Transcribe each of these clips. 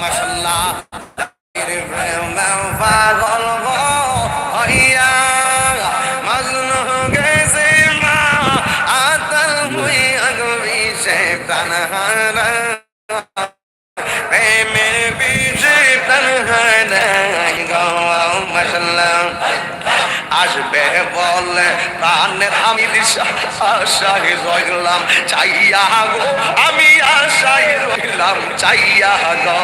মাশাল্লাহ। পাগল হইয়া। মজনু গেছে মা, আতল মুই আগবি শৈতান হারা প্রেমের বিষে তনহারাই গো, মাশাল্লাহ। আসবে বলে প্রাণের আমি আশায় রইলাম চাইয়া গো, আমি আশায় রইলাম চাইয়া গো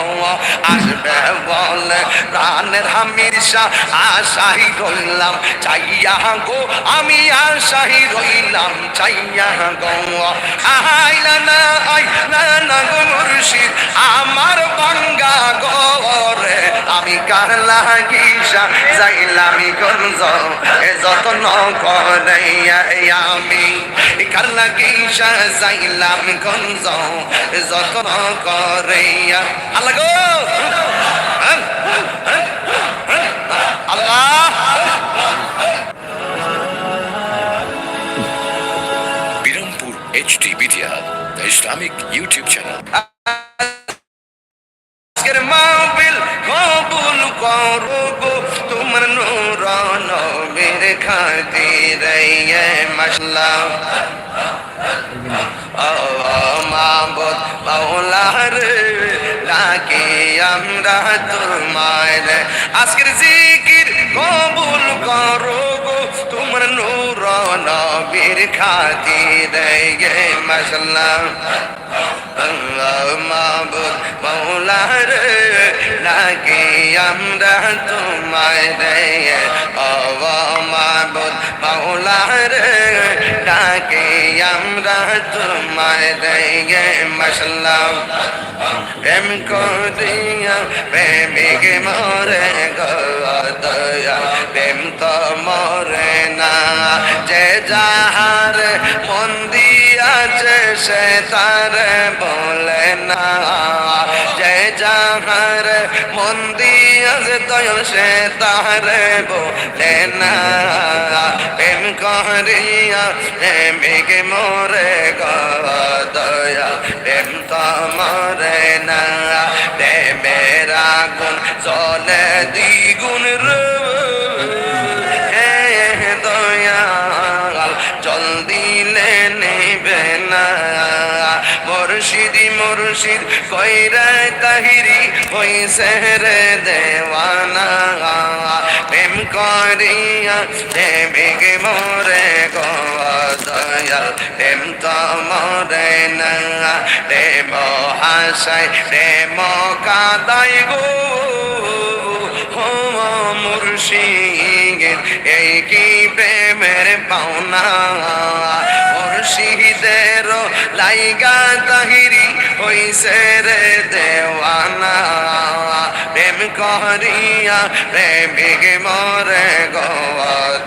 আসবে বলে প্রাণের হামিরসা আশাই রইলাম। চাইয়া গো, আমি আশাই রইলাম। চাইয়া গো আইলা না আইলা না গো মুর্শিদ, আমার বাঙ্গা গরে আমি কার লাগিসা, যাইলামি গঞ্জ। এ যত্ন করে আমি। কার লাগিসা, যাইলাম এ যত্ন করে আল্লাহ গো! আজকের জিকির কবুল করো। নবীর খাতির ইয়ে মাশলা মাবুদ মৌলার লাগে আমরা তোমায় দেয় অব মাবুদ মৌলার ডাকে আমরা তোমায় দেয় মশলাম প্রেম করিয়া প্রেমিক মরে গয়া প্রেম তো সে তার বলে না। যে যাহার মন দিয়াছে তয় সে তার বলে না। প্রেম করিয়া, প্রেমিক মরে গয়া প্রেম তো মরে না। প্রেমের আগুন চলে দ্বিগুণ রে মুর্শিদি কইরা তাহিরি হইছে রে দেওয়ানা। প্রেম করিয়া প্রেমিকে মরে গো প্রেম তো মরে না। প্রেম হাসায়, প্রেম কাদাই গো। মুর্শিদ, এই কি প্রেমের পাওনা? মুর্শিদের লাইগা তাহিরি হইছে রে দেওয়ানা। প্রেম করিয়া প্রেমিক মরে গো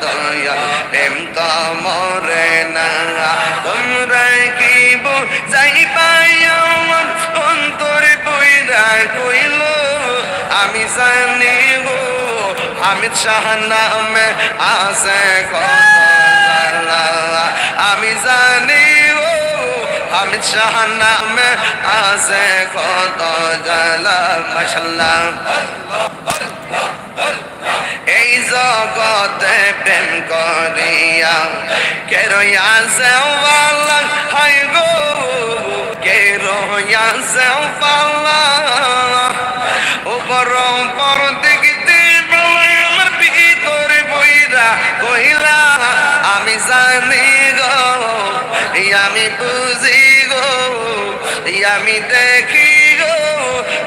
দয়া। প্রেম তো মরে না। তোমরা কি যাই পাই আমার অন্তরে বইরা কইল, আমি জানি গো, হামিদ শাহ নামে জালা আমি জানি ও হামিদ শাহ নামে আছে কত জালা মাশাল্লাহ এই জগতে প্রেম করিয়া কে রইয়াছে বালা হাই গো, কে রইয়াছে বালা উপর পর দেখতে আমার ভিতরে বইরা কইলা আমি জানি আমি বুঝি গো আমি দেখি গো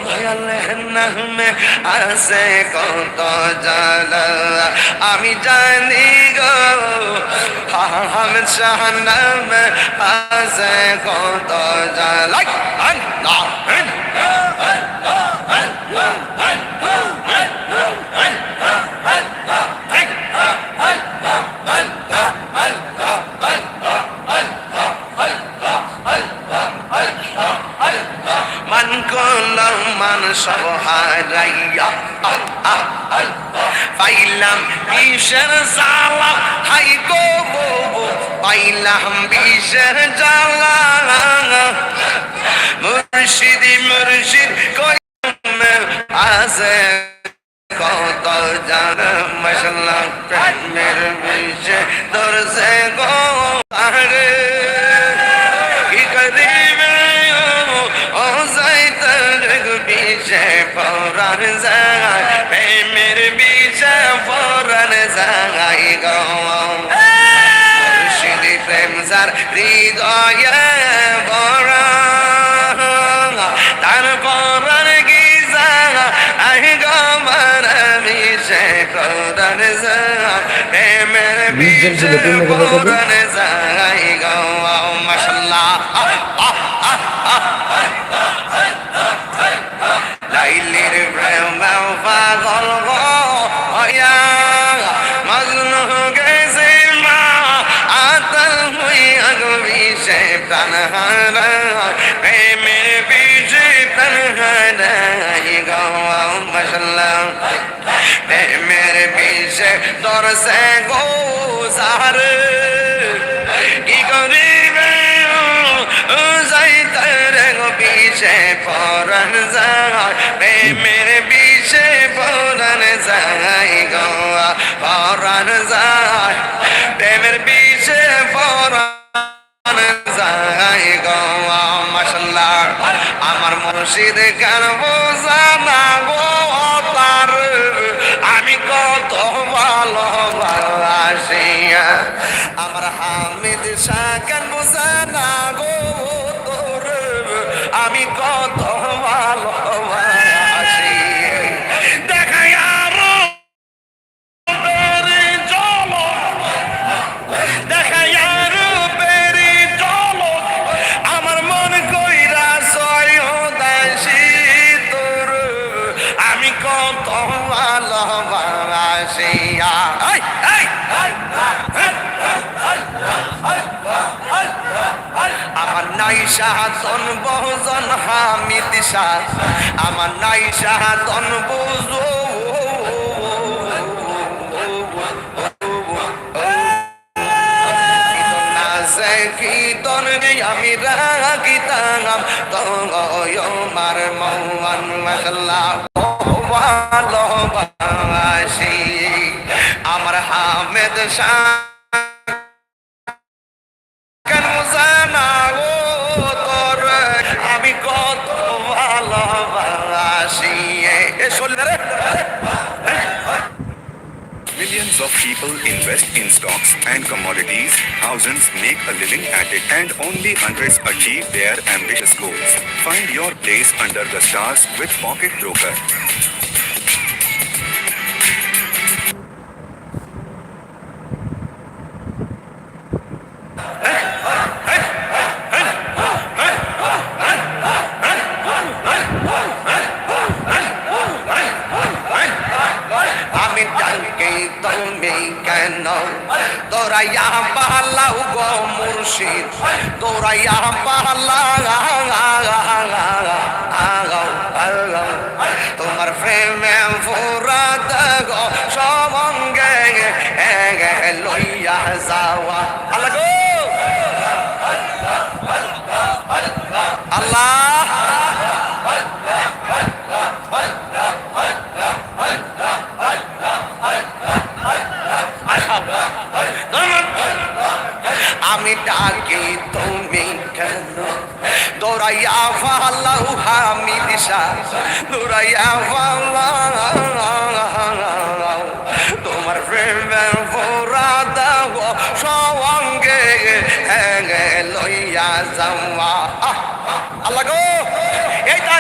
ভয়ালের নামে আছে কত জালা আমি জানি গো আহমেদ শাহ নামে আছে কত জালা মান করলাম মান সব হারাইয়া। পাইলাম বিষের জ্বালা হাই গো গো। পাইলাম বিষের জ্বালা মুর্শিদি মুর্শিদ কই আছে কত জান মশলা প্রেমের বিষে ধরছে গো বিষে পরান যায় প্রেমের বিষে পরান যায় গো। মুর্শিদি প্রেম যার হৃদয়ে বড়। তার পরান গিজা আই গমর বিষে পরান যায় প্রেমের বিষে। পরান যায় গো। মাশাল্লাহ। লাইলির সে প্রাণ হারা প্রেমের বিজে প্রাণ হারাই গাওয়া মশলা প্রেমের বিজে দরসে গো সার কি করিবে ও যাইতার গো পিছে পরান যায় প্রেমের মুর্শিদ গান বোঝানা তার আমি কত ভালোবাসিয়া। আমার হামিদ শাহ গান বোঝানা তোর। আমি কত ভালোবাসি শাহ আমার নাই সাহাতন বুঝো। কীর্তন আমি রাখিতাম তোমার মৌয়ান মশলা ভালোবাসি আমার হামেদ শাহ ভালোবাসি এ শোনে রে Millions of people invest in stocks and commodities, thousands make a living at it, and only hundreds achieve their ambitious goals. Find your place under the stars with Pocket Broker. তোরাইয়া পালাও গো মুর্শিদ তোরাইয়া পালা তোমার প্রেমে ফুরাত গো সবঙ্গে লইয়া যাওয়া আল্লাহ দৌড়াইয়া ফালাও আমি দিশা দৌড়াইয়া ফালাও তোমার প্রেমে ভোরা দাও, সঙ্গে লইয়া যাওয়া। আল্লাহ গো, এইটা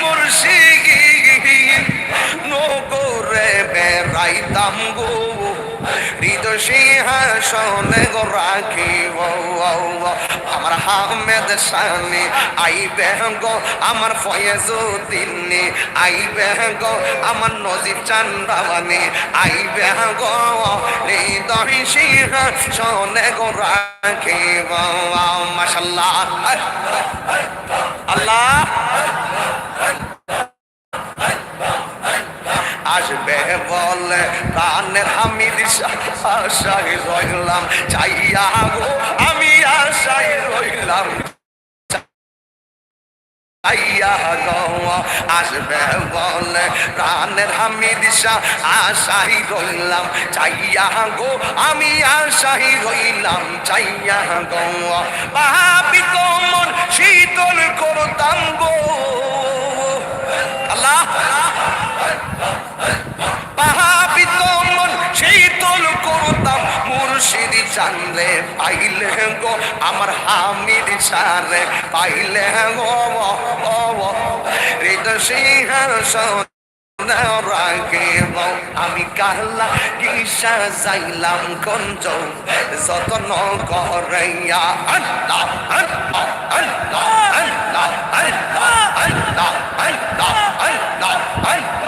মুর্শিদ নগরে বেড়াইতাম গো সিংহাসনে গো রাখি ও ও ও। আমার হামেদ সানি আইবে গো আমার ফয়েজুদ্দিনী আইবে গো আমার নজিব চান্দাবানি আইবে গো হৃদয় সিংহাসনে গো রাখি মাশাল্লাহ আল্লাহ আসবে বলে প্রাণের আমি আশাই রইলাম, চাইয়া গো, আমি আশাই রইলাম। চাইয়া গো, আসবে বলে প্রাণের আমি দিশা আশাই রইলাম, চাইয়া গো, আমি আশাই রইলাম, চাইয়া গো। পাপিত মন শীতল করতাম গো। আল্লাহ। পাহাবিত পাইলে গো আমার হামিদ সারে, পাইলে গো সিংহাসন রাখিব আমি কাহলা কিসা যাইলাম গঞ্জ যতন করাইয়া আল্লাহ আল্লাহ আল্লাহ আল্লাহ আল্লাহ আল্লাহ আল্লাহ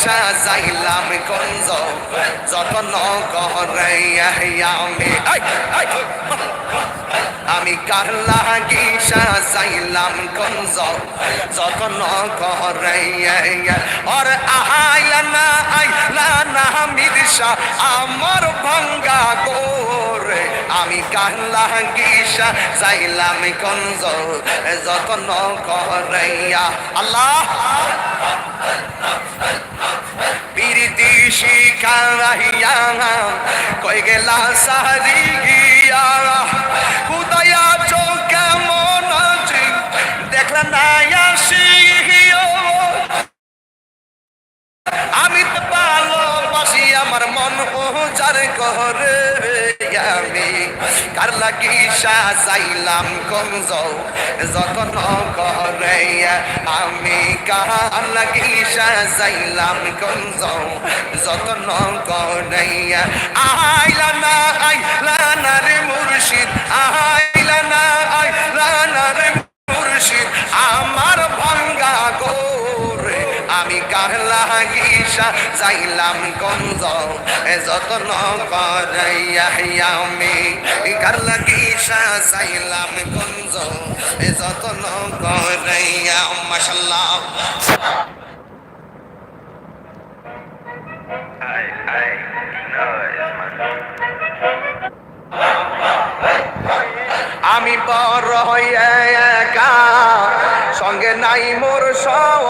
ব্যবসা যাইলাম গঞ্জ যতন গহরাইয়া আমি। আমি কার লাগি সাইলাম কঞ্জ যতন কর আহাইলা না আইলা না মির্ষা আমার ভঙ্গা গোরে। আমি কার লাগি সাইলাম কঞ্জ যতন করাইয়া। আল্লাহ! বিরতি শিখা রাহিয়া, কই গেলা সারি গিয়া। খুদায়া চো কেমন আছে? দেখলাম না আসি আমি তো ভালোবাসি, আমার মন ও যার ঘরে। কার লাগি সাজাইলাম কমজ, যতন করে আমি কার লাগি সাজাইলাম কমজ, যতন করে আইলা না আইলা না রে মুর্শিদ আইলা না আইলা না রে মুর্শিদ, আমার লাগিসা যাইলাম গঞ্জ। যতন করাইয়া আমি কার লাগিসা যাইলাম গঞ্জ। যতন করাইয়া মাশাল্লাহ। আমি বড় হইয়া একা সঙ্গে নাই মোর সওকা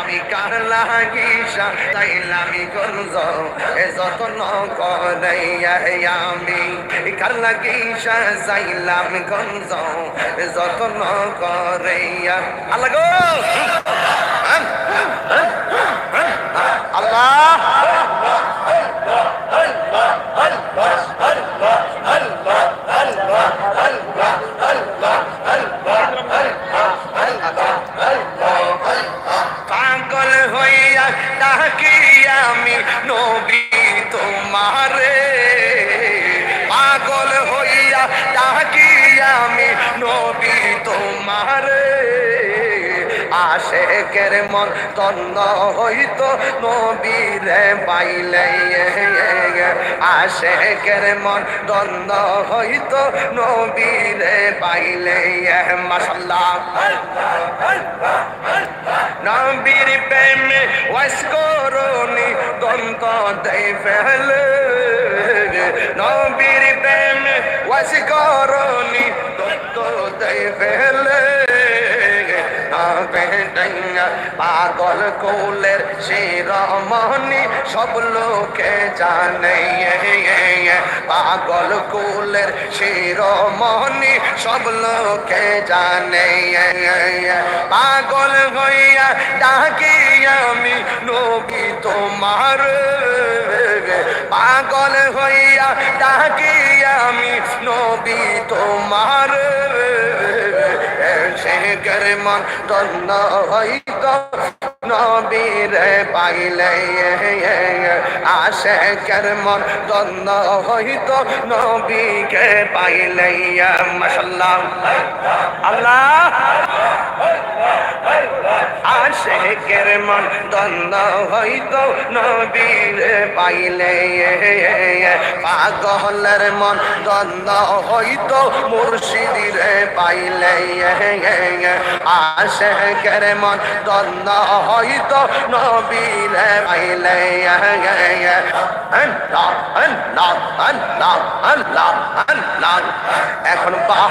আমি কার লাগি সাইলামি করজ এ যতন করাই আমি কার লাগি সাইলাম করজ এ যতন করাইয়া আল্লাহ গো! আল্লাহ আল্লাহ আল্লাহ! তন্ন হইত নবীরে পাইলে আশেকের মন দ্বন্দ্ব হইত, নবীরে পাইলে মাসাল্লাহ নবীর প্রেমে ওয়াস করুনি দন্ত দেই ফেলে। নবীর প্রেমে ওয়াস করুনি দন্ত দেই ফেলে। পাগল কোলের শিরমণি, সব লোকে জানে পাগল কোলের শিরমণি, সব লোকে জানে পাগল হইয়া ডাকি আমি নবী তোমার। পাগল হইয়া ডাকি আমি নবী তোমার। শেখর মন তন্ন হইত নবীর পাইলে আশে মন তন্ন হইত। নবীকে পাইলে মশাল্লাহ। আল্লাহ। আশেকের মন দ্বন্দ্ব হইত। নবীর পাইলে পাগলের মন দ্বন্দ্ব হইত। মুর্শিদির পাইলে আশেকের মন দ্বন্দ্ব হইত নবীর পাইলে এখন বাহ